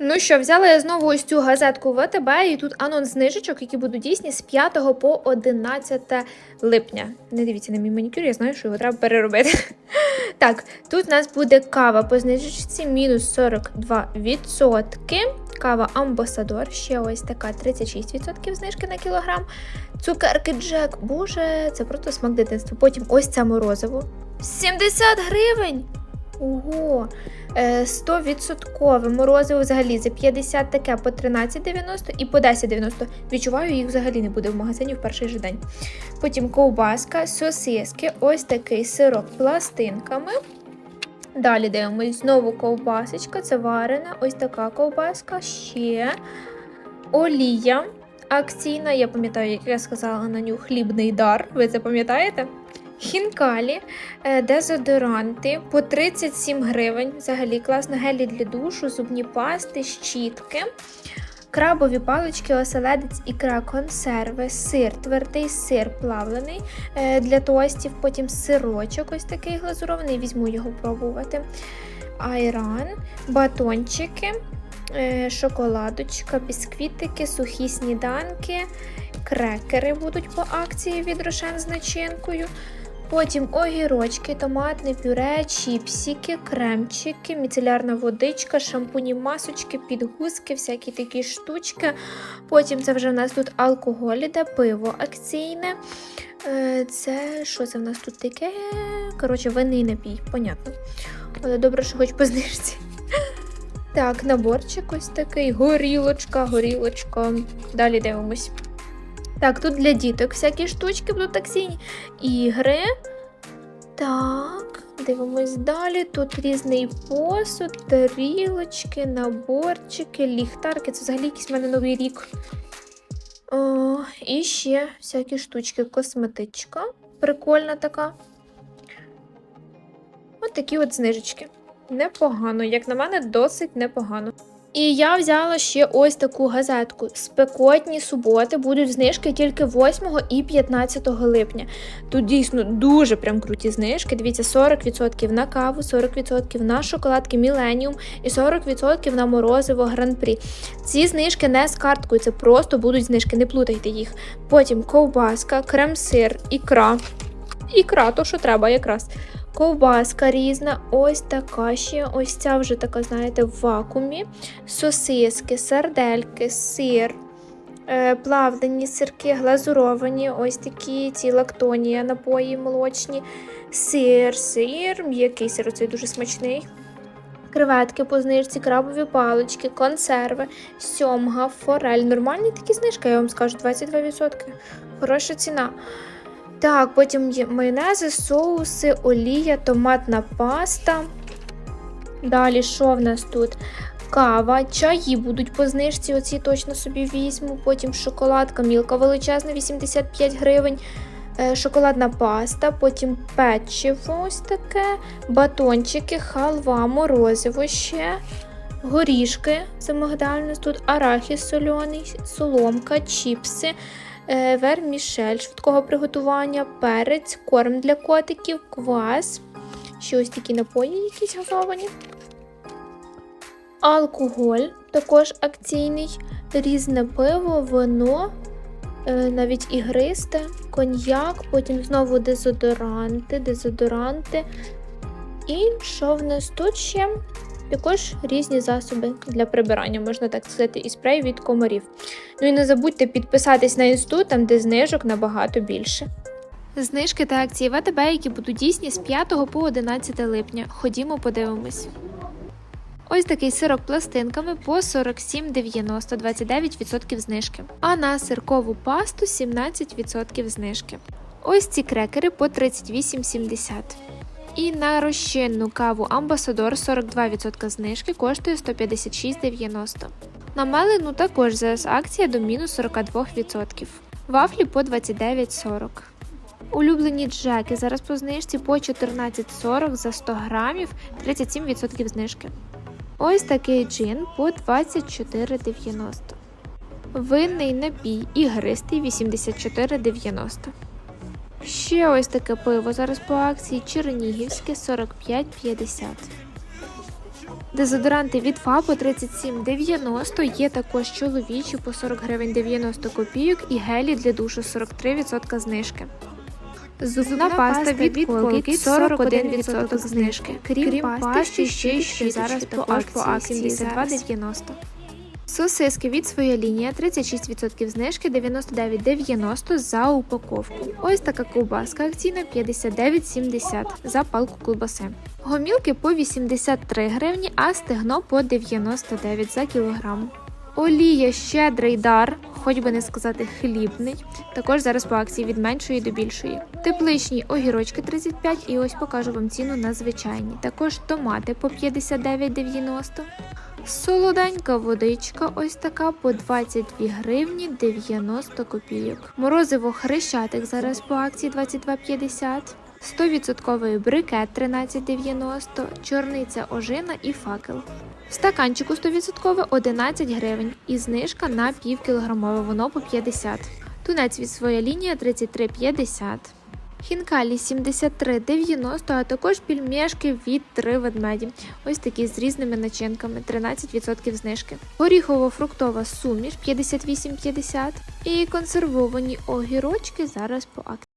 Ну що, взяла я знову ось цю газетку ВТБ, і тут анонс знижечок, які будуть дійсні з 5 по 11 липня. Не дивіться на мій манікюр, я знаю, що його треба переробити. Так, тут у нас буде кава по знижечці мінус 42%. Кава Амбасадор, ще ось така 36% знижки на кілограм. Цукерки Джек, боже, це просто смак дитинства. Потім ось це морозиво. 70 гривень! Ого! Е, 100% морозиво взагалі за 50 таке по 13,90 і по 10,90. Відчуваю, їх взагалі не буде в магазині в перший же день. Потім ковбаска, сосиски, ось такий сирок пластинками. Далі дивимось знову ковбасочка, це варена, ось така ковбаска, ще олія акційна. Я пам'ятаю, як я сказала на нього хлібний дар. Ви це пам'ятаєте? Хінкалі, е, дезодоранти по 37 гривень. Взагалі класно гелі для душу, зубні пасти, щітки. Крабові палички, оселедець, ікра, консерви, сир, твердий сир плавлений е, для тостів, потім сирочок ось такий глазурований, візьму його пробувати. Айран, батончики, е, шоколадочка, бісквітики, сухі сніданки, крекери будуть по акції від Рошен з начинкою. Потім огірочки, томатне пюре, чіпсики, кремчики, міцелярна водичка, шампуні масочки, підгузки, всякі такі штучки. Потім це вже в нас тут алкоголь пиво акційне. Е, Це що це в нас тут таке? Коротше, винний напій, понятно. Але добре, що хоч по знижці. Так, наборчик ось такий, горілочка, горілочка. Далі дивимось. Так, тут для діток всякі штучки будуть акційні. Ігри. Так, дивимось далі. Тут різний посуд, тарілочки, наборчики, ліхтарки. Це взагалі якийсь в мене новий рік. О, і ще всякі штучки. Косметичка. Прикольна така. От такі от знижечки. Непогано, як на мене, досить непогано. І я взяла ще ось таку газетку. Спекотні суботи будуть знижки тільки 8 і 15 липня. Тут дійсно дуже прям круті знижки. Дивіться, 40% на каву, 40% на шоколадки Millennium і 40% на морозиво Гран-прі. Ці знижки не з карткою, це просто будуть знижки, не плутайте їх. Потім ковбаска, крем-сир, ікра. Ікра, то що треба якраз. Ковбаска різна, ось така ще, ось ця вже така, знаєте, в вакуумі. Сосиски, сардельки, сир, е, плавлені сирки, глазуровані, ось такі ці лактонія, напої молочні, сир, сир, м'який сир, оцей дуже смачний. Креветки по знижці, крабові палички, консерви, сьомга, форель. Нормальні такі знижки, я вам скажу, 22%. Хороша ціна. Так, потім є майонези, соуси, олія, томатна паста. Далі, що в нас тут? Кава, чаї будуть по знижці, оці точно собі візьму. Потім шоколадка, мілка величезна, 85 гривень. Е, Шоколадна паста, потім печиво ось таке, батончики, халва, морозиво ще, горішки, це мигдаль тут, арахіс сольоний, соломка, чіпси, вермішель швидкого приготування, перець, корм для котиків, квас. Ще ось такі напої якісь газовані. Алкоголь також акційний, різне пиво, вино, е, навіть ігристе, коньяк, потім знову дезодоранти, дезодоранти. І що в нас тут ще? Також різні засоби для прибирання, можна так сказати, і спрей від комарів. Ну і не забудьте підписатись на інсту, там де знижок набагато більше. Знижки та акції ВТБ, які будуть дійсні з 5 по 11 липня. Ходімо, подивимось. Ось такий сирок пластинками по 47,90, 29% знижки. А на сиркову пасту 17% знижки. Ось ці крекери по 38,70. І на розчинну каву Амбасадор 42% знижки коштує 156,90. На мелену також зараз акція до мінус 42%. Вафлі по 29,40. Улюблені джеки зараз по знижці по 14,40 за 100 грамів, 37% знижки. Ось такий джин по 24,90. Винний напій ігристий 84,90. Ще ось таке пиво зараз по акції Чернігівське 45,50. Дезодоранти від ФА по 37,90, є також чоловічі по 40 гривень 90 копійок і гелі для душу 43% знижки. Зубна паста від Colgate 41% знижки. Крім пасти, ще й ще зараз також по акції 72,90. Сосиски від своя лінія 36% знижки 99,90 за упаковку. Ось така ковбаска акційна 59,70 за палку ковбаси. Гомілки по 83 гривні, а стегно по 99 за кілограм. Олія щедрий дар, хоч би не сказати хлібний. Також зараз по акції від меншої до більшої. Тепличні огірочки 35 і ось покажу вам ціну на звичайні. Також томати по 59,90. Солоденька водичка, ось така по 22 гривні 90 копійок. Морозиво хрещатик зараз по акції 22,50. 100% брикет 13,90, чорниця ожина і факел. В стаканчику 100% 11 гривень і знижка на пів кілограмове, воно по 50. Тунець від своя лінія 33,50. Хінкалі 73,90, а також пільмешки від 3 ведмеді. Ось такі з різними начинками, 13% знижки. Горіхово-фруктова суміш 58,50 і консервовані огірочки зараз по акції.